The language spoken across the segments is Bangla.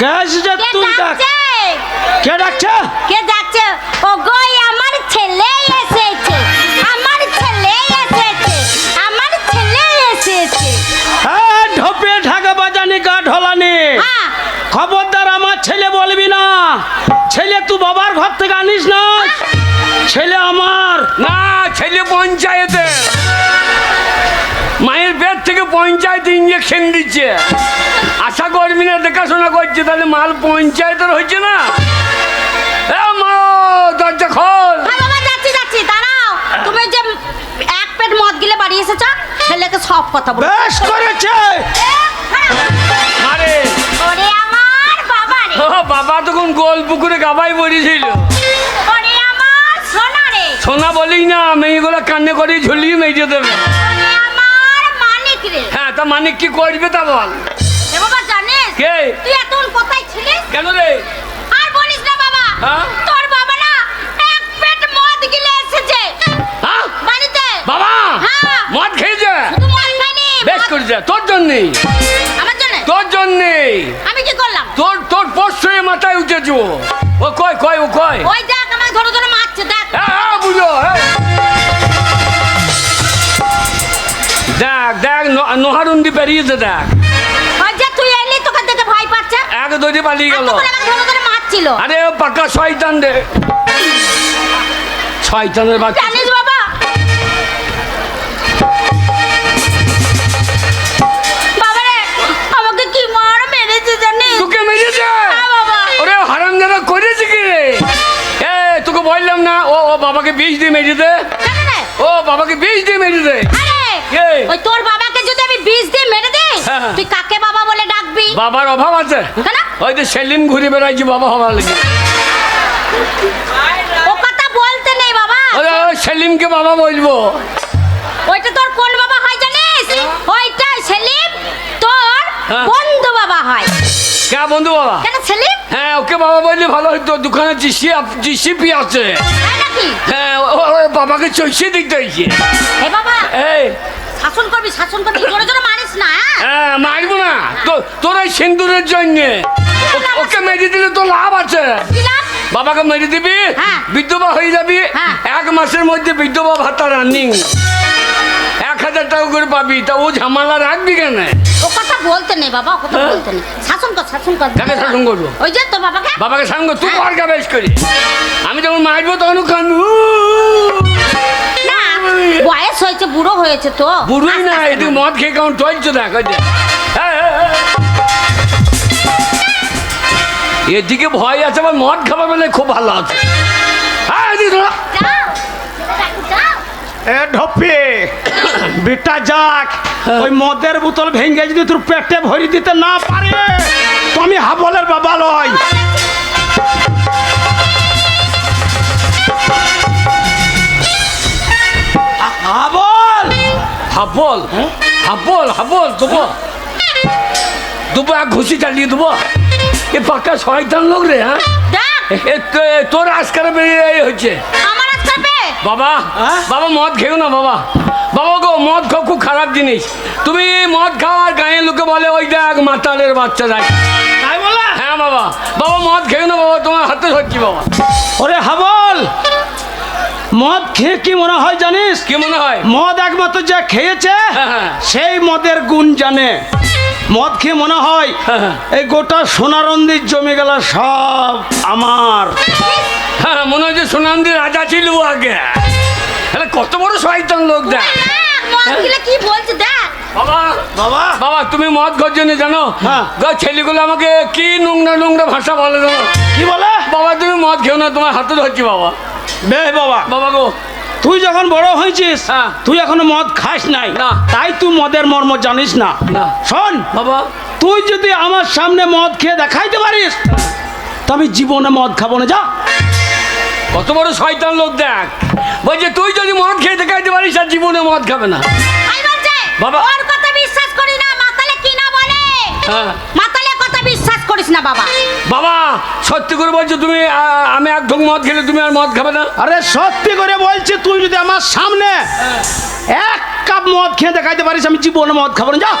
কে এসেছে কে তুই ডাক কে ডাকছে? কে ডাকছে? ও গই আমার ছেলে এসেছে। আমার ছেলে এসেছে। আমার ছেলে এসেছে। হ্যাঁ ঢোপে ঢাকা বাজানি গা ঢলানি হ্যাঁ। খবরদার আমার ছেলে বলবি না। ছেলে তুই বাবার ঘর থেকে আনিস না। ছেলে আমার। না ছেলে পঞ্চায়েতে মায়ের থেকে পঞ্চায়েত ইঞ্জেকশন দিচ্ছে। আশা কর্মীরা দেখাশোনা করছে তাহলে মাল পঞ্চায়েতের হচ্ছে না? এ মা দরজা খোল। হ্যাঁ যাচ্ছি যাচ্ছি দাঁড়াও। তুমি যে এক পেট মদ গিলে বাড়ি এসেছ ছেলেকে সব কথা বলো। বেশ করেছে। আরে। ওরে আমার বাবা রে। ও বাবা তখন গোল পুকুরে গাবাই পড়েছিল। সোনা সোনা বলি না মেয়েগুলো কান্নে করে ঝুলিয়ে মেজে দেবে। তা মানে কি করবে তা বল। এ বাবা জানিস? কে? তুই এতক্ষণ কোথায় ছিলিস? কেন রে? আর বলিস না বাবা হ্যাঁ? তোর বাবা না এক পেট মদ গিলে এসেছে। হ্যাঁ? বাড়িতে? বাবা হ্যাঁ। মদ খেয়েছে? শুধু মদ খাইনি বেশ করেছে। তোর আমার জন্য? তোর আমি কি করলাম? তোর তোর মাথায় উঠেছো ও। কয় কয় ও কয় ওই দেখ ধরে ধরে মারছে দেখ। হ্যাঁ বুঝো হ্যাঁ। দেখ দেখ নোহারুন্দি পেরিয়েছে দেখ। তুই এলি তোকে দেখে ভয় পাচ্ছে? এক দড়ি পালিয়ে গেল। মারছিল। আরে ও পাকা শয়তান রে। শয়তানের বাচ্চা। জানিস বাবা? বাবা রে আমাকে কি মার মেরেছে জানিস? তোকে মেরেছে? হ্যাঁ ওরে হারাম দাদা করেছে কি রে? এ তোকে বললাম না ও ও বাবাকে বিষ দিয়ে মেরে দে ও বাবাকে বিষ দিয়ে মেরে দে আরে? ওই তোর বাবাকে যদি আমি বিষ দিয়ে মেরে দিই হ্যাঁ। তুই কাকে বাবা বলে ডাকবি? বাবার অভাব আছে? ওই তো সেলিম ঘুরে বেড়াইছি বাবা হবার লেগে। ও কথা বলতে নেই বাবা। ওরে সেলিমকে বাবা বলব। ওইটা তোর কোন বাবা হয় জানিস? ওইটা সেলিম তোর হ্যাঁ। বন্ধু বাবা হয়। কে বন্ধু বাবা? কেন সেলিম? হ্যাঁ ওকে বাবা বললে ভালো হতো দোকানে জিসি জিসিপি আছে। হ্যাঁ ও বাবাকে চৈসে দিতে হয়েছে বাবা। এই শাসন করবি শাসন করবি জোরে জোরে মারিস না হ্যাঁ? হ্যাঁ মারবো না তো তোর ওই সিন্দুরের জন্যে ওকে মেরে দিলে তো লাভ আছে বাবাকে মেরে দিবি হ্যাঁ। বিধবা হয়ে যাবি হ্যাঁ। এক মাসের মধ্যে বিধবা ভাতা রানিং এক হাজার টাকা করে পাবি তা ও ঝামেলা রাখবি কেন বলতে নেই বাবা কথা হ্যাঁ। বলতে নেই শাসন কর শাসন কর কাকে শাসন করব ওই যে তোর বাবাকে বাবাকে সামনে তুই হ্যাঁ। কর বেশ করি আমি যখন মারবো তখন কান্দু না বয়স হয়েছে বুড়ো হয়েছে তো বুড়োই না এদিকে মদ খেয়ে কেমন চলছে দেখ। হ্যাঁ, হ্যাঁ, হ্যাঁ। এদিকে ভয় আছে আবার মদ খাবার বলে খুব ভালো আছে হ্যাঁ এদিকে ধরো। এ ঢপে বেটা যাক ওই মদের বোতল ভেঙে যদি তোর পেটে ভরি দিতে না পারে তো আমি হাবলের বাবা লয় হাবল! হাবল? হাবল হাবল দেবো। দেবো এক ঘুষি চালিয়ে দেবো। এ পাক্কা শয়তান লোক রে হ্যাঁ? এ তোর আজকাল বেরিয়ে হচ্ছে আমার আজকে বাবা হ্যাঁ? বাবা মদ খেও না বাবা। বাবা গো মদ খাও খুব খারাপ জিনিস। তুমি মদ খাও আর গাঁয়ের লোকে বলে ওই দেখ মাতালের বাচ্চা দেখ। তাই বলে? হ্যাঁ বাবা। বাবা মদ খেয়ে না বাবা তোমার হাতে ধরছি বাবা। ওরে হাবল! মদ খেয়ে কি মনে হয় জানিস? কি মনে হয়? মদ একমাত্র যে খেয়েছে হ্যাঁ, হ্যাঁ। সেই মদের গুণ জানে। মদ খেয়ে মনে হয় হ্যাঁ, হ্যাঁ। এই গোটা সোনারন্দির জমে গেল সব আমার। হ্যাঁ মনে হচ্ছে সোনারন্দির রাজা ছিল আগে। আরে কত বড় শয়তান লোক দেখ। কি বলছে দেখ। বাবা। বাবা। বাবা তুমি মদ জন্য জানো? হ্যাঁ। ছেলেগুলো আমাকে কি নোংরা নোংরা ভাষা বলে দেবো কি বলে? বাবা তুমি মদ খেও না তোমার হাতে ধরছি বাবা। বে বাবা। বাবা গো। তুই যখন বড় হয়েছিস হ্যাঁ। তুই এখনও মদ খাস নাই। না। তাই তুই মদের মর্ম জানিস না। না। শোন বাবা। তুই যদি আমার সামনে মদ খেয়ে দেখাইতে পারিস তো আমি জীবনে মদ খাব না যা। কত বড় শয়তান লোক দেখ। বলছে তুই যদি মদ খেয়ে দেখাইতে পারিস আর জীবনে মদ খাবে না। বাবা। ওর কথা বিশ্বাস করি না মাতালে কি না বলে? হ্যাঁ। মাতালে কথা বিশ্বাস করিস না বাবা। বাবা সত্যি করে বলছো তুমি আমি এক ঢোক মদ খেলে তুমি আর মদ খাবে না? আরে সত্যি করে বলছি তুই যদি আমার সামনে এক কাপ মদ খেয়ে দেখাইতে পারিস আমি জীবনে মদ খাব না যা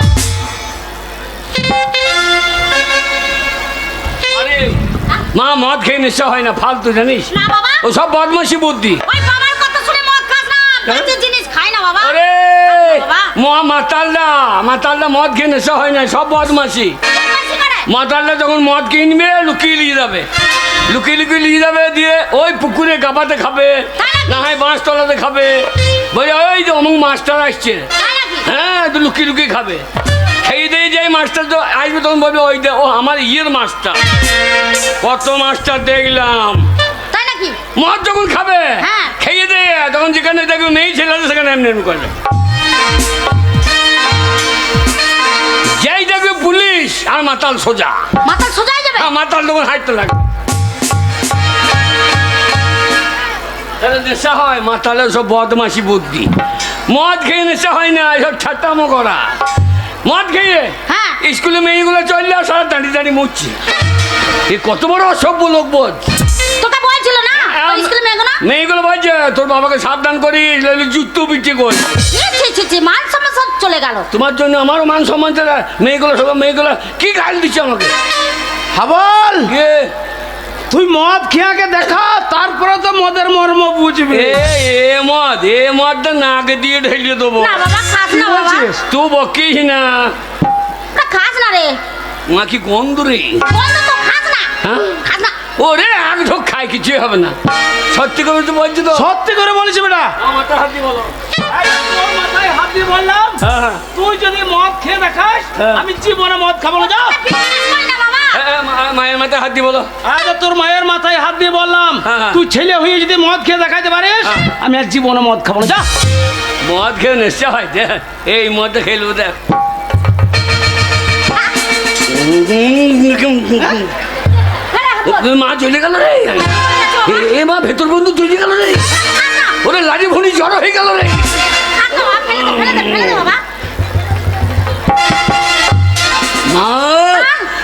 মা মদ খেয়ে নেশা হয় না ফালতু জানিস? না বাবা। ও সব বদমাসি বুদ্ধি। ওই বাবার কথা শুনে মদ খাস না বাজে জিনিস খাই না বাবা। আরে মা মাতালদা মাতালদা মদ খেয়ে নেশা হয় না সব বদমাসি মাতালদা যখন মদ কিনবে লুকিয়ে নিয়ে যাবে। লুকিয়ে লুকিয়ে নিয়ে যাবে দিয়ে ওই পুকুরে গাবাতে খাবে না হয় বাঁশতলাতে খাবে। বলে ওই যে অমুক মাস্টার আসছে। হ্যাঁ তো লুকিয়ে লুকিয়ে খাবে। মাস্টার আসবে তখন বলবে ওই ও আমার ইয়ের মাস্টার। কত মাস্টার দেখলাম। তাই নাকি? মদ যখন খাবে হ্যাঁ। খেয়ে দে তখন যেখানে দেখবে মেয়ে ছেলে সেখানে এমনি এমনি করবে যেই দেখবে পুলিশ আর মাতাল সোজা। সোজাই যাবে? হ্যাঁ মাতাল তখন হাঁটতে লাগবে। নেশা হয় মাতালের সব বদমাসি বুদ্ধি। মদ খেয়ে নেশা হয় না এসব ঠাট্টামো করা। মদ খেয়ে হ্যাঁ। স্কুলে মেয়েগুলো চললে সারা দাঁড়িয়ে দাঁড়িয়ে মুচ্ছি এ কত বড় অসভ্য লোক বোধ তোকে বলছিল না? স্কুলে মেয়েগুলো? মেয়েগুলো বলছে তোর বাবাকে সাবধান করিস নইলে জুতো পিটিয়ে কর ছি ছি ছি ছি মান সম্মান সব চলে গেল। তোমার জন্য আমারও মান সম্মান চলে মেয়েগুলো সব মেয়েগুলো কি গাল দিচ্ছে আমাকে? হাবল! এ তুই মদ খেয়াকে দেখা তারপরে তো মদের মর্ম বুঝবি। এ এ মদ এ মদটা নাকে দিয়ে ঢেলিয়ে দেবো। না বাবা খাস কি না বাবা। বলছিস? তুই বকিস না। খাস না রে। মা কি গন্ধ রে? বন্ধ তো খাস না হ্যাঁ? খাস না ওরে এক ঢোক খাই কিছুই হবে না। সত্যি করে তো বলছি তো? সত্যি করে বলিস বেটা। হাত দিয়ে বলো। তোর মাথায় হাত দিয়ে বললাম? হ্যাঁ, হ্যাঁ। তুই যদি মদ খেয়ে দেখাস। আমি জীবনে মদ খাব না যা মায়ের মাথায় হাত দিয়ে বলো। তোর মায়ের মাথায় হাত দিয়ে বললাম। তুই ছেলে হয়ে যদি মদ খেয়ে দেখাইতে পারিস। আমি আর জীবনে মদ খাব না যা। মদ খেয়ে নেশা হয় দে এই মদটা খেলব দেখ। মা চলে গেল রে। এ- মা ভেতর বন্ধু চলে গেল রে। ওরে লাড়ি ভুনি জ্বর হয়ে গেল রে। মা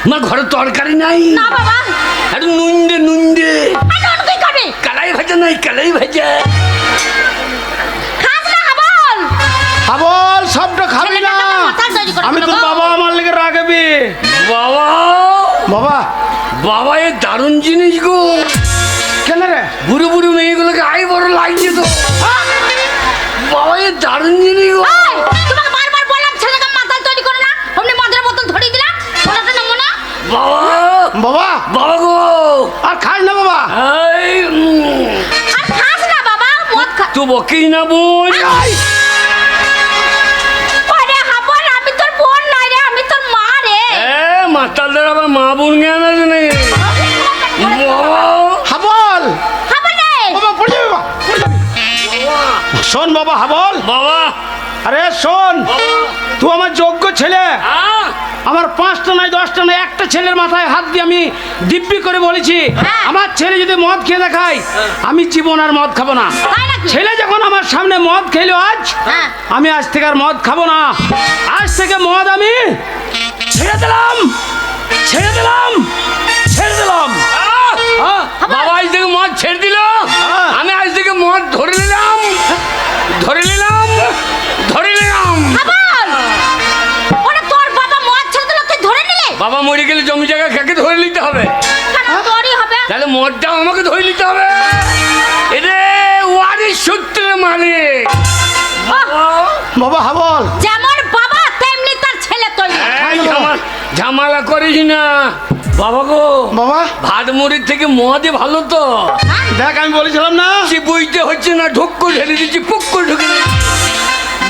মা ঘরে তরকারি নাই। না বাবা। একটু নুন দে নুন দে। আরে কালাই ভাজা নাই কালাই ভাজা। হাবল সবটা খাবি না। আমি তোর বাবা। আমার লেগে রাখবি বাবা। বাবা। বাবা এ দারুণ জিনিস গো। কেন রে? বুড়ো বুড়ো মেয়েগুলোকে আই বড় লাগছে তো বাবা এ দারুণ জিনিস গো। এই, তোমাকে বারবার বললাম ছেলেকে মাথায় তৈরি করো না। অমনি মদের বোতল ধরিয়ে দিলাম। ওটাতে নেব না। বাবা। বাবা। বাবা গো। আর খাস না বাবা। এই, আর খাস না বাবা মদ খা তুই বকিস না বোন মাতালদের আবার মা বোন জ্ঞান আছে নাকি? হাবল! শোন বাবা হাবল। বাবা। আরে শোন তুই আমার যোগ্য ছেলে। আমার পাঁচটা নয় দশটা নয় একটা ছেলের মাথায় হাত দিয়ে আমি দিব্যি করে বলেছি হ্যাঁ। আমার ছেলে যদি মদ খেয়ে দেখায় আমি জীবন আর মদ খাব না। ছেলে যখন আমার সামনে মদ খেলো আজ হ্যাঁ। আমি আজ থেকে আর মদ খাব না। আজ থেকে মদ আমি ছেড়ে দিলাম। ছেড়ে দিলাম। ছেড়ে দিলাম। আহ, বাবা আজ থেকে মদ ছেড়ে দিল। হ্যাঁ। আমি আজ থেকে মদ ধরে নিলাম। ধরে নিলাম। ধরে নিলাম। হাবল ওরে তোর বাবা মদ ছেড়ে দিল তুই ধরে নিলে? বাবা মরে গেলে জমি জায়গা খেকে ধরে নিতে হবে? তাহলে মদটাও আমাকে ধরে নিতে হবে। এরে ওয়ারি সূত্রে বাবা, বাবা হাবল। যেমন বাবা তেমনি তার ছেলে তৈরি এই ঝামা- ঝামেলা করিস না। বাবা গো বাবা? ভাত মুড়ির থেকে মদে ভালো তো? দেখ আমি বলেছিলাম না। সে বুঝতে হচ্ছে না ঢুক্কু ঢেলে দিচ্ছি পুক্কু ঢুকে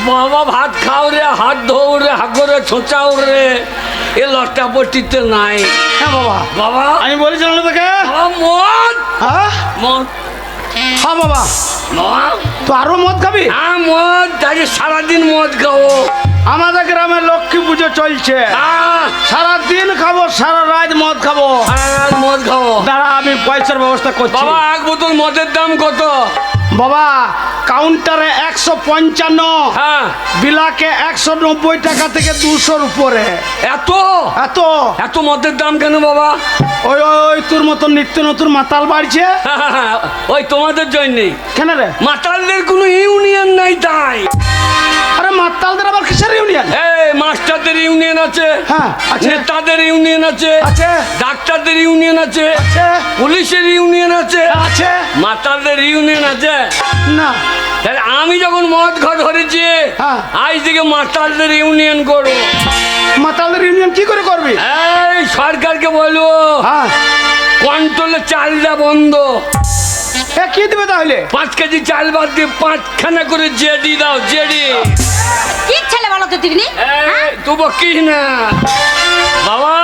বাবা ভাত খাও রে হাত ধোও রে হাগরে ছোঁচাও রে। এ লটটা পট্টিতে নাই। হ্যাঁ বাবা। বাবা। আমি বলেছিলাম না তোকে। মদ। হ্যাঁ? মদ। হ্যাঁ বাবা। তো আরও মদ খাবি? হ্যাঁ মদ। আজ সারাদিন মদ খাব। আমাদের গ্রামে লক্ষ্মী পুজো চলছে। হ্যাঁ। সারা দিন খাব সারা রাত মদ খাব। মদ খাব। দাঁড়া আমি পয়সার ব্যবস্থা করছি। বাবা এক বোতল মদের দাম কত? বাবা কাউন্টারে একশো পঞ্চান্ন। হ্যাঁ। বিলাকে একশো নব্বই টাকা থেকে দুশোর উপরে। এত? এত? এত মদের দাম কেন বাবা? ওই ওই তোর মতন নিত্য নতুন মাতাল বাড়ছে। ওই তোমাদের জন্যই কেন রে? মাতালদের কোনো ইউনিয়ন নাই তাই। আরে মাতালদের আবার কিসের ইউনিয়ন? এই মাস্টারদের ইউনিয়ন আছে। হ্যাঁ, আছে। নেতাদের ইউনিয়ন আছে। আছে। ডাক্তারদের ইউনিয়ন আছে। আছে। পুলিশের ইউনিয়ন আছে। আছে। মাতালদের ইউনিয়ন আছে। না। তাহলে আমি যখন মদ ঘর ধরেছি হ্যাঁ। আজ থেকে মাতালদের ইউনিয়ন করব। মাতালদের ইউনিয়ন কি করে করবি? এই সরকারকে বলব হ্যাঁ। কন্ট্রোলে চালটা বন্ধ। এ কি দিবে তাহলে? পাঁচ কেজি চাল বাদ দিয়ে পাঁচখানা করে জেডি দাও জেডি। কি ছেলে বলো তো তুমি তু বকিস না? বাবা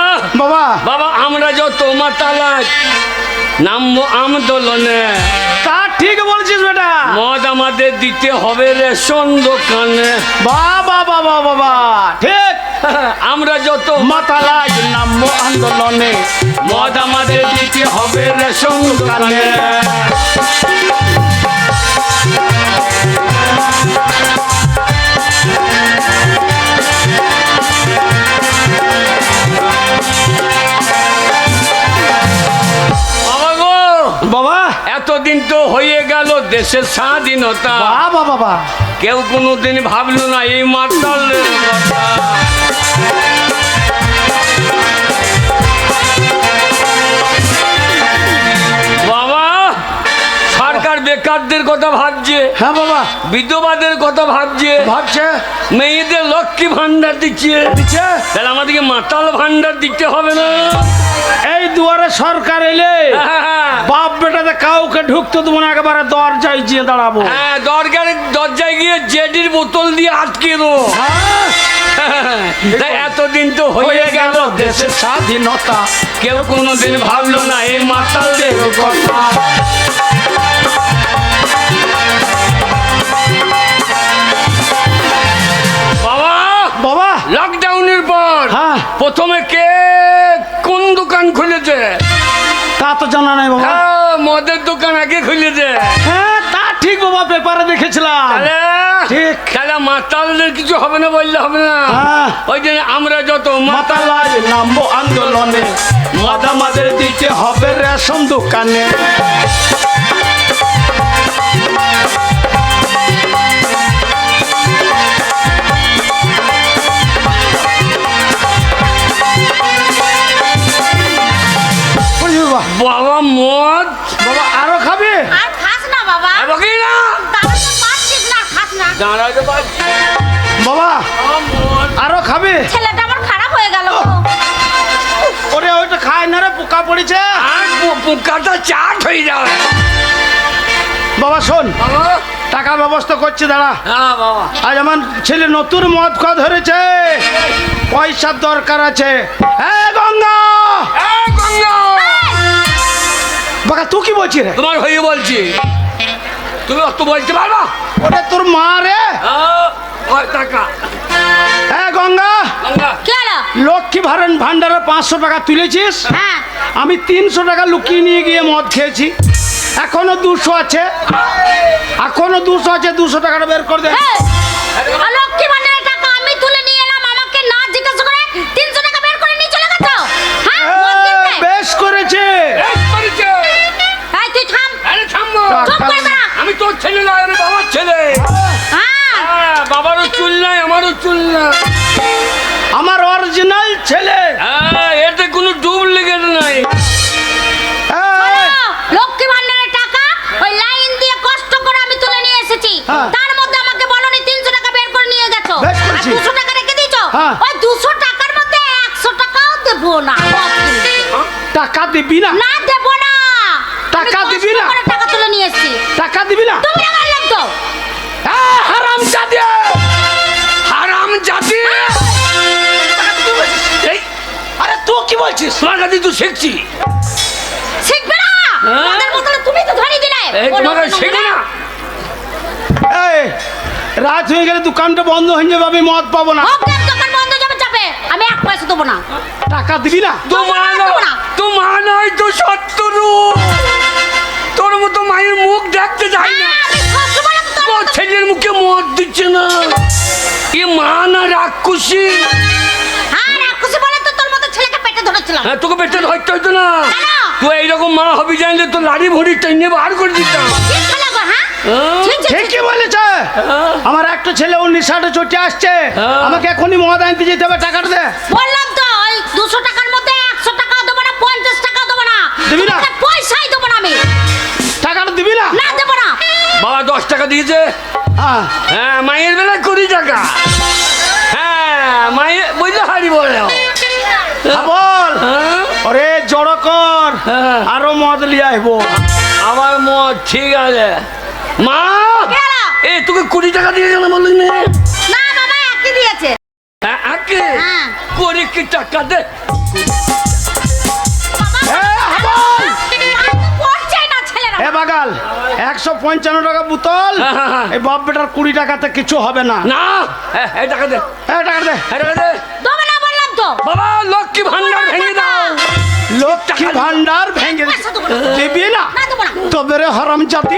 বাবা। বাবা আমরা যত মাতালাজ নামবো আন্দোলনে তা ঠিক বলছিস বেটা। মদ আমাদের দিতে হবে রেশন দোকানে। বাবা বাবা বাবা। ঠিক। আমরা যত মাতালাজ নামবো আন্দোলনে। মদ আমাদের দিতে হবে রেশন বাবা বাবা। এতদিন তো হয়ে গেল দেশের স্বাধীনতা। বাবা বাবা। কেউ কোনোদিন ভাবলো না এই মাতালের কথা। বেকারদের কথা ভাবছে হ্যাঁ বাবা। বিধবাদের কথা ভাবছে ভাবছে। মেয়েদের লক্ষ্মী ভান্ডার দিচ্ছে। দিচ্ছে। তাহলে আমাদেরকে মাতাল ভান্ডার দিতে হবে না। এই দুয়ারে সরকার এলে হ্যাঁ, বাপ বেটাতে কাউকে ঢুকতে দেবো না একেবারে দরজায় যেয়ে দাঁড়াবো। হ্যাঁ দরকার দরজায় গিয়ে জেডির বোতল দিয়ে আটকে দেবো। হ্যাঁ, এতদিন তো হয়ে গেল দেশের স্বাধীনতা। কেউ কোনোদিন ভাবলো না এই মাতালদের কথা। হ্যাঁ তা ঠিক বাবা পেপারে দেখেছিলাম ঠিক। তাহলে মাতালদের কিছু হবে না বললে হবে না হ্যাঁ। ওই জন্য আমরা যত মাতাল মাতালাজ নামবো আন্দোলনে মদ আমাদের দিতে হবে রেশন দোকানে বাবা? বাবা পারছি বাবা আরও খাবে? ছেলেটা আমার খারাপ হয়ে গেল। ওরে ওইটা খায় না রে পোকা পড়েছে। আর পোকাটা চাট হয়ে যাবে বাবা শোন বাবা। টাকা ব্যবস্থা করছি দাঁড়া। হ্যাঁ বাবা। আজ আমার ছেলে নতুন মদ খা ধরেছে। পয়সার দরকার আছে। হ্যাঁ গঙ্গা! গঙ্গা! বাবা তুই কি বলছিস রে? তোমার হয়ে বলছি। তুমি অত বলতে পারবা? ওটা তোর মা রে। টাকা। হ্যাঁ গঙ্গা। গঙ্গা। কি হলো? লক্ষ্মী ভারণ ভান্ডারে পাঁচশো টাকা তুলেছিস? হ্যাঁ। আমি তিনশো টাকা লুকিয়ে নিয়ে গিয়ে মদ খেয়েছি। এখনও দুশো আছে। এখনও দুশো আছে দুশো টাকাটা বের করে দে। লক্ষ্মী ভান্ডারের আমি তোর ছেলে না আমি বাবার ছেলে। হ্যাঁ। হ্যাঁ, বাবারও চুল নাই আমারও চুল নাই। আমার অরিজিনাল ছেলে। হ্যাঁ, এতে কোনো ডুপ্লিকেট নাই। লক্ষ্মী ভান্ডারের টাকা ওই লাইন দিয়ে কষ্ট করে আমি তুলে নিয়ে এসেছি। তার মধ্যে আমাকে বলনি তিনশো টাকা বের করে নিয়ে গেছো। আর। দুশো টাকা রেখে দিয়েছ। ওই দুশো টাকার মধ্যে একশো টাকাও দেবো না। টাকা দিবি না? না দেবো না টাকা আমি দিবি কষ্ট না? করে টাকা তুলে নিয়ে এসেছি টাকা দিবি না? তুমি আমার লোক তো হ্যাঁ, হারাম জাদি হারাম জাতি! আরে তুই কি বলছিস? তোমার কাছে তো শিখছি। শিখবে না? হ্যাঁ? মদের বোতলে তুমি তো দিলে। এই তোমার কাছে শিখবে না? এই রাত হয়ে গেলে দোকানটা বন্ধ হয়ে যাবে আমি মদ পাবো না। দোকান বন্ধ যাবে চাপে আমি এক পয়সা দেবো না। টাকা দিবি না? তোমার। তোমার নয় তো মায়ের মুখ দেখতে যাই না। হ্যাঁ, ছেলের মুখে মদ দিচ্ছে না। এ মা না রাক্ষসী? হ্যাঁ রাক্ষসী বলে তো তোর মতো ছেলেকে পেটে ধরেছিলাম। তোকে পেটে ধরতে হইতো না। তুই এইরকম মা হবি জানলে তো লাড়ি ভরি টেনে বার করে দিতাম। কি খেলা গো ছি, ছি, ছি, ঠিকই বলেছে। আমার একটা ছেলে ও নিশাটে চটে আসছে। আমাকে এখনই মদ আনতে যেতে হবে টাকাটা দে। বললাম তো ওই দুশো টাকার মধ্যে একশো টাকা দেবো না পঞ্চাশ টাকা দেবো না। দিবি না? পয়সাই বাবা দশ টাকা দিয়েছে। হ্যাঁ। হ্যাঁ মায়ের বেলা কুড়ি টাকা। হ্যাঁ মায়ের বুঝলে হারি বলে। হ্যাঁ, বল। হ্যাঁ। ওরে জড়ো কর। হ্যাঁ। আরও মদ লিয়ে আইবো। আমার মত ঠিক আছে। মা? এ তোকে কুড়ি টাকা দিয়ে গেল বললি না। বাবা দিয়েছে। হ্যাঁ, হ্যাঁ। কুড়ি কি টাকা দে। এ বাগাল একশো পঞ্চান্ন টাকা বোতল হ্যাঁ, হ্যাঁ, হ্যাঁ। এই বাপ বেটার কুড়ি টাকাতে কিছু হবে না। না এই টাকা দে। এই টাকা দে। এই টাকা দে। দেবো না বললাম তো। বাবা লক্ষ্মী ভান্ডার ভেঙে দাও। লক্ষ্মী ভান্ডার ভেঙে। দিবি না? না না। তবে রে হরম জাতি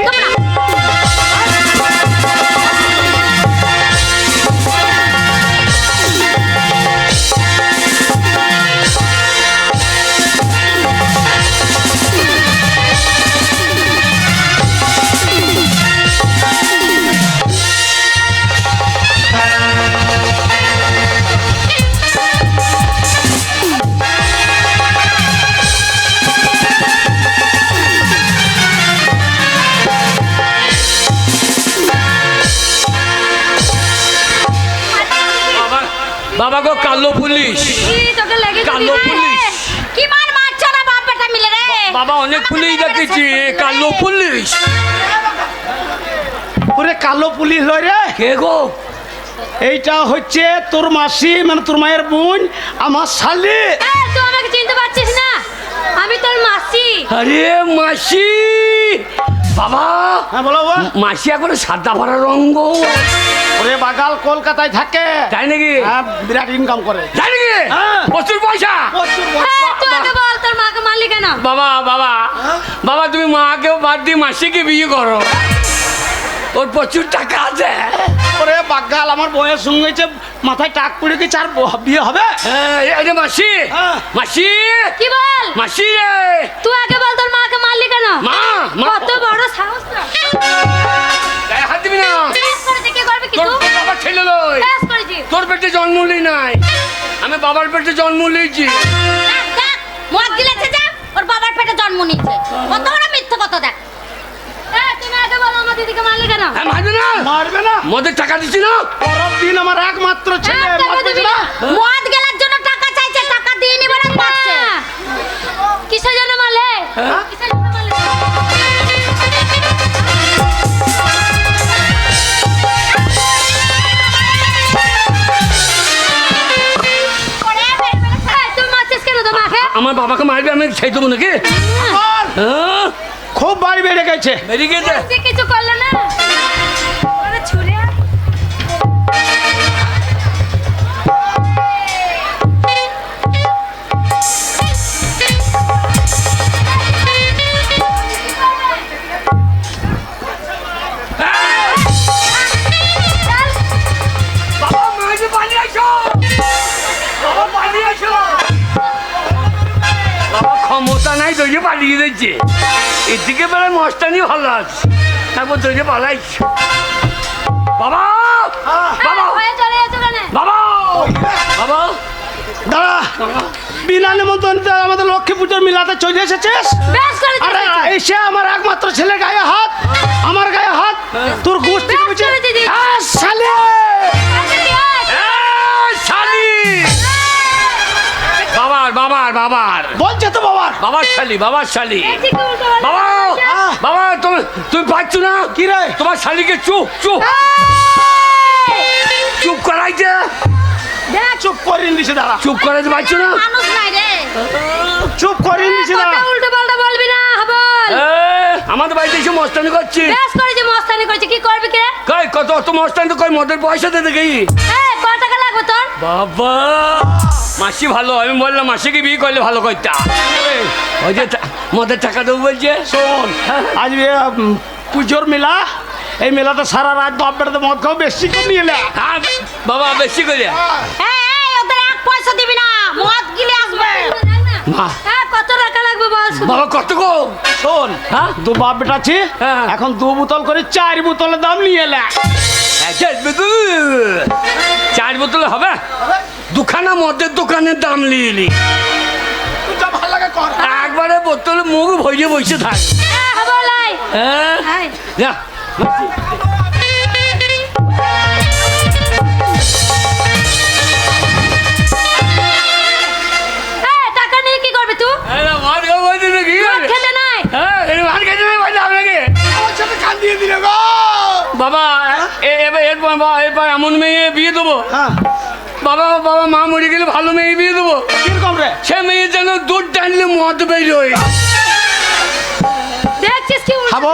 বাবা গো কালো পুলিশ। কালো পুলিশ। কি মার মারছো না বাপ বেটা মিলে রে? বাবা অনেক পুলিশ দেখেছি। কালো পুলিশ। ওরে কালো পুলিশ লয় রে। কে গো? এইটা হচ্ছে তোর মাসি মানে তোর মায়ের বোন আমার শালি। তুই আমাকে চিনতে পারছিস না? আমি তোর মাসি। আরে মাসি! বাবা হ্যাঁ বলো বাবা। মাসি এখন সাদা ভরা রঙ্গ ওরে বাগাল কলকাতায় থাকে। তাই নাকি? হ্যাঁ বিরাট ইনকাম করে। তাই নাকি? হ্যাঁ। প্রচুর পয়সা। প্রচুর এই, তুই আগে বল তোর মাকে মারলি কেন? বাবা বাবা। বাবা তুমি মাকেও বাদ দিয়ে মাসিকে বিয়ে করো। ওর প্রচুর টাকা আছে। ওরে বাগাল আমার বয়স সঙ্গে হয়েছে মাথায় টাক পড়ে গেছে আর বিয়ে হবে? হ্যাঁ, এই মাসি। হ্যাঁ। মাসি। কি বল? মাসি রে। তুই আগে বল তোর মাকে মারলি কেন? মা মা। কত বড় সাহস তোর। গায়ে হাত দিবি না। করবে কি তোর বাবা ছেলে নয়। বেশ করেছি। তোর পেটে জন্ম নেই নাই। আমি বাবার পেটে জন্ম দেখ, মদ গিলেছে যা। ওর বাবার পেটে জন্ম নিয়েছে। কত বড় মিথ্যে কথা দেখ। এই, তুমি আগে বলো আমার দিদিকে মারলি কেন? হ্যাঁ মারবে না। মদের টাকা দিচ্ছি না? দিন আমার একমাত্র ছেলে না। মদ গেলার জন্য টাকা চাইছে টাকা দিয়ে নিবে কিসের জন্য মারলে? হ্যাঁ? কিসের জন্য আমার বাবাকে মারবে আমি খেয়ে দেবো নাকি? হ্যাঁ? খুব বাড়ি বেড়ে গেছে। বেড়ে গেছে। কিছু করলে না। পালিয়ে দিচ্ছে এদিকে বেলা মস্তানি ভালো আছে। তারপর দইয়ে পালাইছ। বাবা! বাবা! হয়ে চলে যাচ্ছে কেন বাবা! বাবা! দাঁড়া। বিনা নিমন্ত্রণে আমাদের লক্ষ্মী পুজোর মিলাতে চলে এসেছিস? বেশ করে এসে আমার একমাত্র ছেলে গায়ে হাত। আমার গায়ে হাত। তোর গোষ্ঠী শালি! শালি! বাবার বাবার বাবার। বলছে তো বাবার। বাবার শালি বাবার শালি। বাবা বাবা তুমি তুমি পাচ্ছ না? কি রে? তোমার শালিকে চুপ চুপ। চুপ করাইছে দেখ চুপ করিয়ে দিছে দাঁড়া? চুপ করাইতে পারছ না? মানুষ নাই রে। চুপ করিয়ে দিছে দাঁড়া। উল্টো পাল্টা বলবি না বল আমাদের বাড়িতে এসে মস্তানি করছি। বেশ করেছি মস্তানি করেছি কি করবি কে? কই কত অত মস্তানি তো কই মদের পয়সা দে দেখি। এই ক টাকা লাগবে তোর? বাবা। মাসি ভালো আমি বললাম মাসিকে বিয়ে করলে ভালো করতা। ওই যে মদের টাকা দেবো বলছে। শোন আজ পুজোর মেলা এই মেলাতে সারা রাত বাপ বেড়াতে মদ খাও বেশি করে নিয়ে হ্যাঁ, বাবা বেশি করে। এক পয়সা দিবি না মদ গিলে আসবে। মা। হ্যাঁ কত টাকা লাগবে বল বাবা কত গো? শোন হ্যাঁ? দু বাপ বেটা আছে হ্যাঁ। এখন দু বোতল করে চার বোতলের দাম নিয়ে এলে চার বোতল। চার বোতল হবে? দুখানা মদের দোকানের দাম নিয়ে নি। ভালো লাগে কর। একবারে বোতল মুখ ভরিয়ে বসে থাক। হ্যাঁ, নিয়ে কি আরে মার খাব দিনে কি ভাত খেতে নাই হ্যাঁ এই মার খেতে নেই বললে আপনাকে আমার সাথে কান দিয়ে দিলে গো বাবা এবার এরপর এরপর এমন মেয়ে বিয়ে দেবো হ্যাঁ বাবা বাবা মা মরে গেলে ভালো মেয়ে বিয়ে দেবো কীরকম রে সে মেয়ে যেন দুধ টানলে মদ বেরোয় দেখছিস কি করব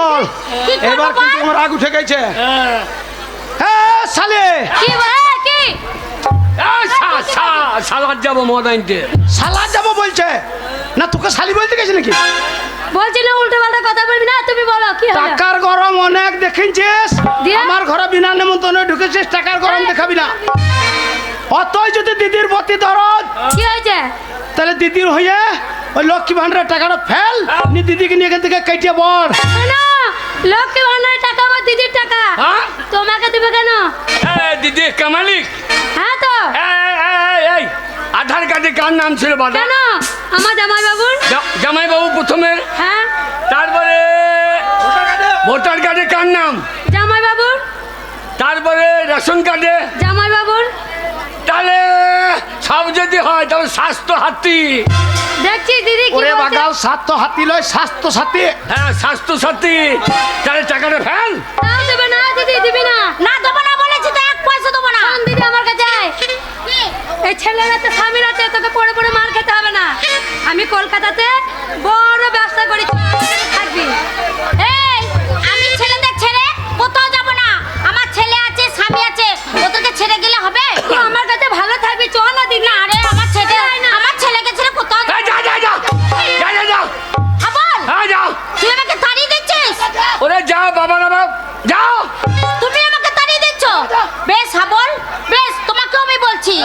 এবার কিন্তু বল? আমার রাগ উঠে গেছে হ্যাঁ সালে কি বল সালাদ যাব মদ আনতে সালা যাব বলছে। না তোকে শালি বলতে গেছে নাকি? বলছি না উল্টো পাল্টা কথা বলবি না তুমি বলো কি হলো? টাকার গরম অনেক দেখেছিস দিয়ে? আমার ঘরে বিনা নেমন্তন্ন ঢুকেছিস টাকার গরম দেখাবি না। অতই যদি দিদির প্রতি দরদ। কি হয়েছে? তাহলে দিদির হয়ে ওই লক্ষ্মী ভান্ডারের টাকাটা ফেল নি দিদিকে নিয়ে এখান থেকে কেটে বড় না লক্ষ্মী ভান্ডারের টাকা আমার দিদির টাকা। হ্যাঁ? তোমাকে দিবে কেন? এই দিদি কামালিক। হ্যাঁ তো। কার নাম ছিল বাবা? কেন? আমার জামাই বাবুর জামাই বাবু প্রথমে? হ্যাঁ। তারপরে ভোটার কার্ডে। কার নাম? জামাই বাবুর তারপরে রেশন কার্ডে? জামাই বাবুর তাহলে সব যদি হয় তাহলে স্বাস্থ্য হাতি দেখছি দিদি ওরে। বাগাল স্বাস্থ্য হাতি লয় স্বাস্থ্য সাথী। হ্যাঁ স্বাস্থ্য সাথী। তাহলে টাকাটা ফেল। না দেবে না দিদি দিবি না। না দেবো না বলেছি তো এক পয়সা দেবো না শোন দিদি আমার কাছে আয়। এই ছেলের হাতে স্বামীর হাতে তোকে পড়ে পড়ে মার খেতে হবে না। আমি কলকাতাতে বড় ব্যবসা করি থাকবি। এই আমি ছেলেদের ছেড়ে কোথাও যাব না। আমার ছেলে আছে স্বামী আছে ওদেরকে ছেড়ে গেলে হবে? তুই আমার কাছে ভালো থাকবি চল না দিন না। আরে আমার ছেলে আমার ছেলেকে ছেড়ে কোথাও যা যা যা। যা যা যা। আবল হ্যাঁ যাও তুই আমাকে তাড়িয়ে দিচ্ছিস? ওরে যাও বাবা বাবা যাও তুমি আমাকে তাড়িয়ে দিচ্ছ? বেশ হাবল বেশ তোমাকেও আমি বলছি।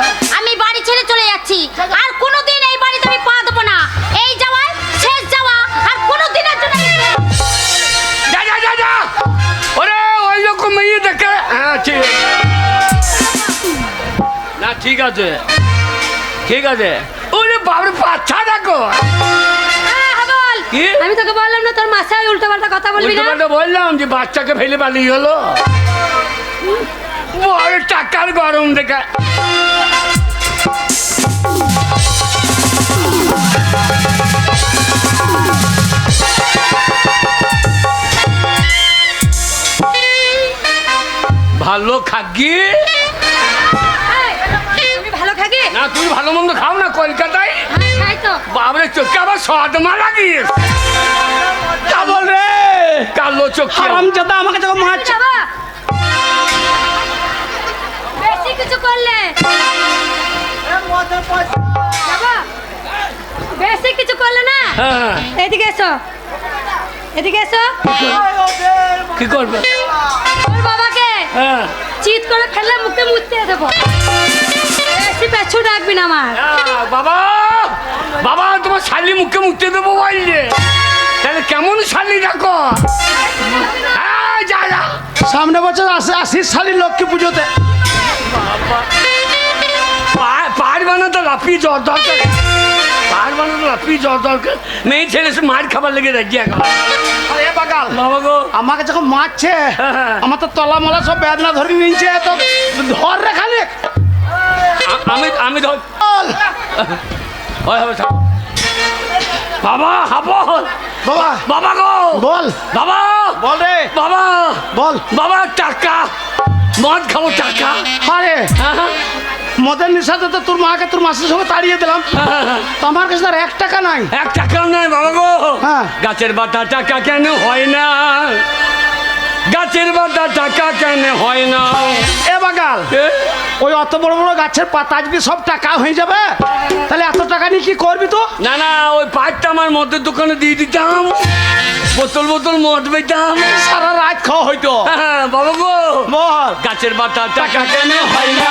ছেড়ে চলে যাচ্ছি। আর কোনোদিন এই বাড়িতে আমি পা দেবো না। এই যাওয়ায় শেষ যাওয়া আর কোনো দিনের জন্য যা যা যা যা। ওরে ওই রকম মেয়ে দেখে। হ্যাঁ ঠিক না ঠিক আছে। ঠিক আছে। ওরে বাবরে বাচ্চা দেখো। হ্যাঁ, কি? আমি তোকে বললাম না তোর মাসায় উল্টো পাল্টা কথা বলবি না? উল্টোপাল্টা বললাম যে বাচ্চাকে ফেলে পালিয়ে গেল। বড় টাকার গরম দেখা। ভালো খাগি? এই, তুমি ভালো খাগে? না তুমি ভালো মন্দ খাও না কলকাতায়? হ্যাঁ বাবরে চোখে আবার সদমা লাগিস তা বল রে! কালো চোখে হারাম জাদা আমাকে যখন মাছ যাবা। বেশি কিছু করলে। বেশি কিছু করলে না? হ্যাঁ। এদিকে এসো। এদিকে এসো। কি করবে? বাবাকে হ্যাঁ। চিত করে ফেললে মুখে মুততে দেব। এসে পেছু ডাকবি না আমার। বাবা বাবা তোমার শালি মুখে মুখতে দেবো বললে। তাহলে কেমন শালি ডাকো হ্যাঁ যা যা। সামনে বছর আসে আসিস শালি লক্ষ্মী পুজোতে। পা- পাহাড় বানাতে লাফিয়ে জ্বর দরকার। পাহাড় বানাতে লাফিয়ে জ্বর দরকার। মেয়ে ছেলে সে মার খাবার লেগে রাজি এখন। আরে বাগাল বাবা গো। আমাকে যখন মারছে হ্যাঁ। আমার তো তলা মলা সব বেদনা ধরে নিয়েছে তো ধর রে খালি। আমি আমি ধর। বাবা হাবো বাবা বাবা। গো। বল। বাবা। বল রে। বাবা। বল। বাবা টাকা মদ খাব টাকা আরে। হ্যাঁ, মদের নিশাতে তো তোর মাকে তোর মাসির সঙ্গে তাড়িয়ে দিলাম। তো আমার কাছে তো আর এক টাকা নাই এক টাকা নাই বাবা গো হ্যাঁ। গাছের বাতা টাকা কেন হয় না গাছের বাতা টাকা কেন হয় না? এ বাগাল ওই অত বড় বড় গাছের পাতা যদি সব টাকা হয়ে যাবে? তাহলে এত টাকা নিয়ে কি করবি তো না না ওই পাইপটা আমার মদের দোকানে দিয়ে দিতাম। বোতল বোতল মদ পেতাম। সারা রাত খাওয়া হইতো। হ্যাঁ বাবা গো। বল গাছের বাতা টাকা কেন হয় না?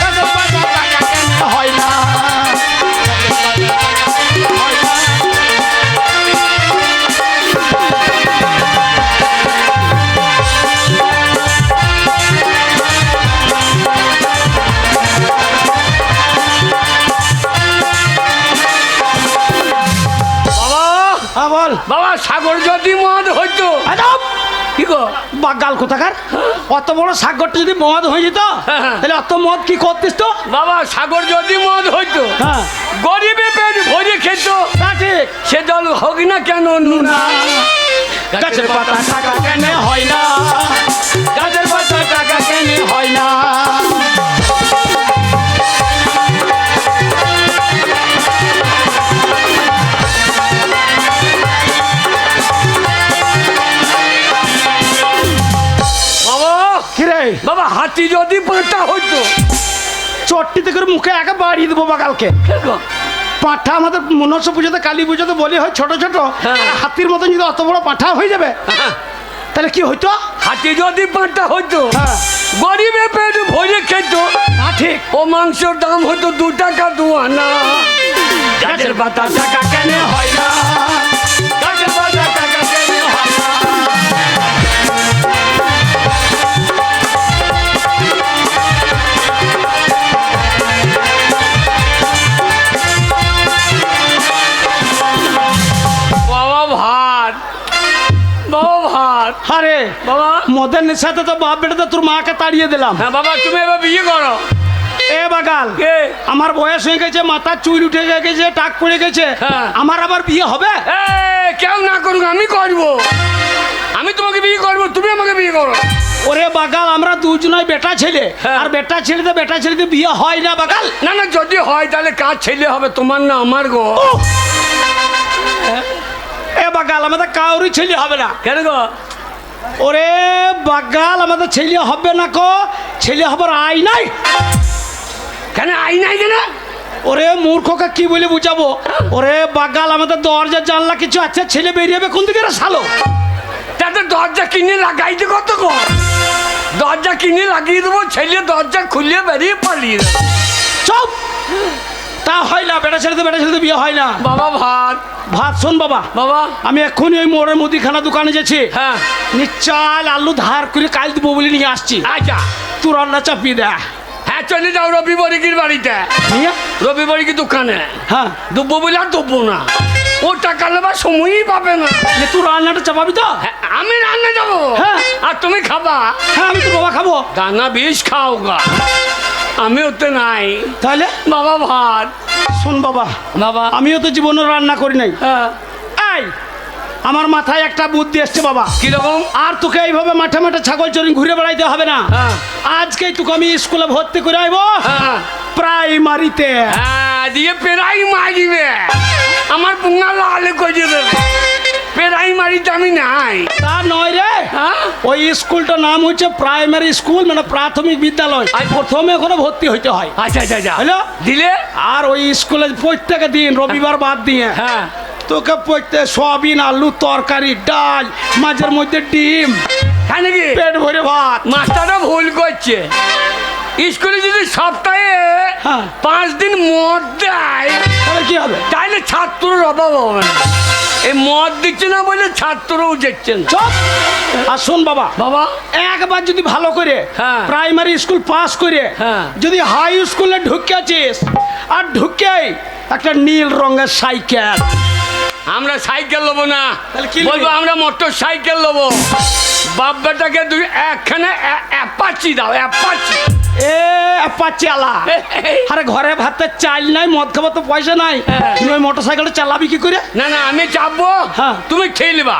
গাছের পাতা টাকা কেন হয় না? বল। বাবা সাগর যদি মদ হইতো। কি গো? বাগাল কোথাকার? অত বড় সাগরটা যদি মদ হয়ে যেত হ্যাঁ। তাহলে অত মদ কি করতিস তো? বাবা সাগর যদি মদ হইতো হ্যাঁ। গরিবে পেট ভরে খেত। ঠিক। সে জল হোক না কেন নুনা। গাছের পাতা টাকা কেনে হয় না। গাছের পাতা টাকা কেন হয় না। হাতি যদি পাঁচটা হইতো। চট্টিতে করে মুখে একা বাড়িয়ে দেবো বাগালকে কি গো? পাঁঠা আমাদের মনসা পুজোতে কালী পুজোতে বলি হয় ছোট ছোট। হ্যাঁ। হাতির মতন যদি অত বড় পাঁঠা হয়ে যাবে হ্যাঁ, তাহলে কি হইতো? হাতি যদি পাঁচটা হইতো হ্যাঁ। গরিবে পেট ভরে খেত। ঠিক। ও মাংসের দাম হতো দু টাকা দু আনা। গাছের পাতা টাকা কেনে হয় না? নেশাতে তো বাপ বেটাতে তোর মাকে তাড়িয়ে দিলাম। হ্যাঁ বাবা তুমি এবার বিয়ে করো। এ বাগাল কে? আমার বয়স হয়ে গেছে মাথা চুল উঠে গেছে টাক পড়ে গেছে। হ্যাঁ। আমার আবার বিয়ে হবে? এ, কেউ না করুক আমি করব। আমি তোমাকে বিয়ে করব তুমি আমাকে বিয়ে করো। ওরে বাগাল আমরা দুজনাই বেটা ছেলে। হ্যাঁ। আর বেটা ছেলেতে বেটা ছেলেতে বিয়ে হয় না বাগাল? না না যদি হয় তাহলে কার ছেলে হবে? তোমার না আমার গো। এ বাগাল আমাদের কাউরি ছেলে হবে না। কেন গো? ওরে বাগাল আমাদের ছেলে হবে না কো? ছেলে হবার আই নাই। কেন আই নাই কেন? ওরে মূর্খকে কি বলে বুঝাবো? ওরে বাগাল আমাদের দরজা জানলা কিছু আছে ছেলে বেরিয়ে যাবে কোন দিকে শালো? তাতে দরজা কিনে লাগাই লাগাইতে কত গো দরজা কিনে লাগিয়ে দেবো ছেলে দরজা খুলে বেরিয়ে পালিয়ে। চপ! তা হয় না বেটা ছেলে তো বেটা ছেলে তো বিয়ে হয় না। বাবা ভাত। ভাত শোন বাবা। বাবা। আমি এক্ষুনি ওই মোড়ের মুদিখানা দোকানে যাচ্ছি। হ্যাঁ। চাল আলু ধার করে কাল দেবো বলে নিয়ে আসছি। আচ্ছা। তুই রান্না চাপিয়ে দে। হ্যাঁ চলে যাও রবি বরিকির বাড়িতে। রবি বরিকি দোকানে। হ্যাঁ। দুব্বো বলে আর দুব্বো না। ও টাকা নেবার সময়ই পাবে না। যে তুই রান্নাটা চাপাবি তো? হ্যাঁ, আমি রান্না যাব। হ্যাঁ। আর তুমি খাবা। হ্যাঁ আমি তোর বাবা খাব। দানা বিষ খাও গা আমি ওতে নাই। তাহলে? বাবা ভাত। শোন বাবা বাবা। আমিও তো জীবনে রান্না করি নাই। হ্যাঁ। এই আমার মাথায় একটা বুদ্ধি এসছে বাবা। কীরকম? আর তোকে এইভাবে মাঠে মাঠে ছাগল চরিং ঘুরে বেড়াইতে হবে না। হ্যাঁ। আজকেই তোকে আমি স্কুলে ভর্তি করে আইবো। হ্যাঁ। প্রাইমারিতে। হ্যাঁ দিয়ে প্রাইমারিবে আমার পুঙ্গা লাল করে দেবে। পেরাই মারিতে আমি নাই। তা নয় রে। হ্যাঁ? ওই স্কুলটার নাম হচ্ছে প্রাইমারি স্কুল মানে প্রাথমিক বিদ্যালয়। আচ্ছা। প্রথমে ওখানে ভর্তি হইতে হয়। আচ্ছা আচ্ছা আচ্ছা। হ্যালো? দিলে? আর ওই স্কুলে প্রত্যেক দিন রবিবার বাদ দিয়ে হ্যাঁ। তোকে প্রত্যেক সয়াবিন আলু তরকারি ডাল মাঝের মধ্যে ডিম হ্যাঁ নাকি? পেট ভরে ভাত। মাস্টারটা ভুল করছে। স্কুলে যদি সপ্তাহে হ্যাঁ। পাঁচ দিন মদ দেয় তাহলে কি হবে? তাহলে ছাত্রর অভাব হবে না। এই মদ দিচ্ছে না বলে ছাত্রও যাচ্ছে না। চপ। আর শোন বাবা বাবা। একবার যদি ভালো করে হ্যাঁ। প্রাইমারি স্কুল পাস করে হ্যাঁ। যদি হাই স্কুলে ঢুকেছিস আর ঢুকেই একটা নীল রঙের সাইকেল। আমরা সাইকেল নেব না। বলব আমরা মোটর সাইকেল নেব বাপ বেটাকে দুই একখানে অ্যা- অ্যাপাচি দাও অ্যাপাচি। এ পাচ্ছি আলা আরে ঘরে ভাতে চাল নাই মদ খাবার তো পয়সা নাই। হ্যাঁ। ওই মোটর সাইকেলটা চালাবি কি করে? না না আমি চাপবো। হ্যাঁ। তুমি ঠেলবা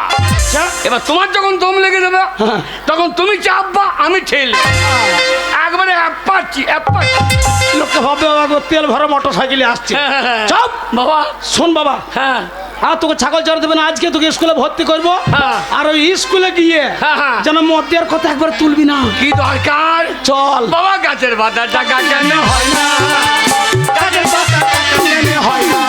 চা। এবার তোমার যখন দম লেগে যাবে হ্যাঁ। তখন তুমি চাপবা আমি ঠেল একবারে অ্যাপাচি অ্যাপাচি। লোককে ভাববে বাবা, তেল ভরা মোটর সাইকেলে আসছে চপ। বাবা। শোন বাবা। হ্যাঁ। আর তোকে ছাগল চড়া দেবে না আজকে তোকে স্কুলে ভর্তি করব। হ্যাঁ। আর ওই স্কুলে গিয়ে হ্যাঁ, হ্যাঁ। যেন মদ কথা একবার তুলবি না। কি দরকার? চল। বাবা গাছের পাতা টাকা কেন হয় না? কাজের কথা কেন হয় না?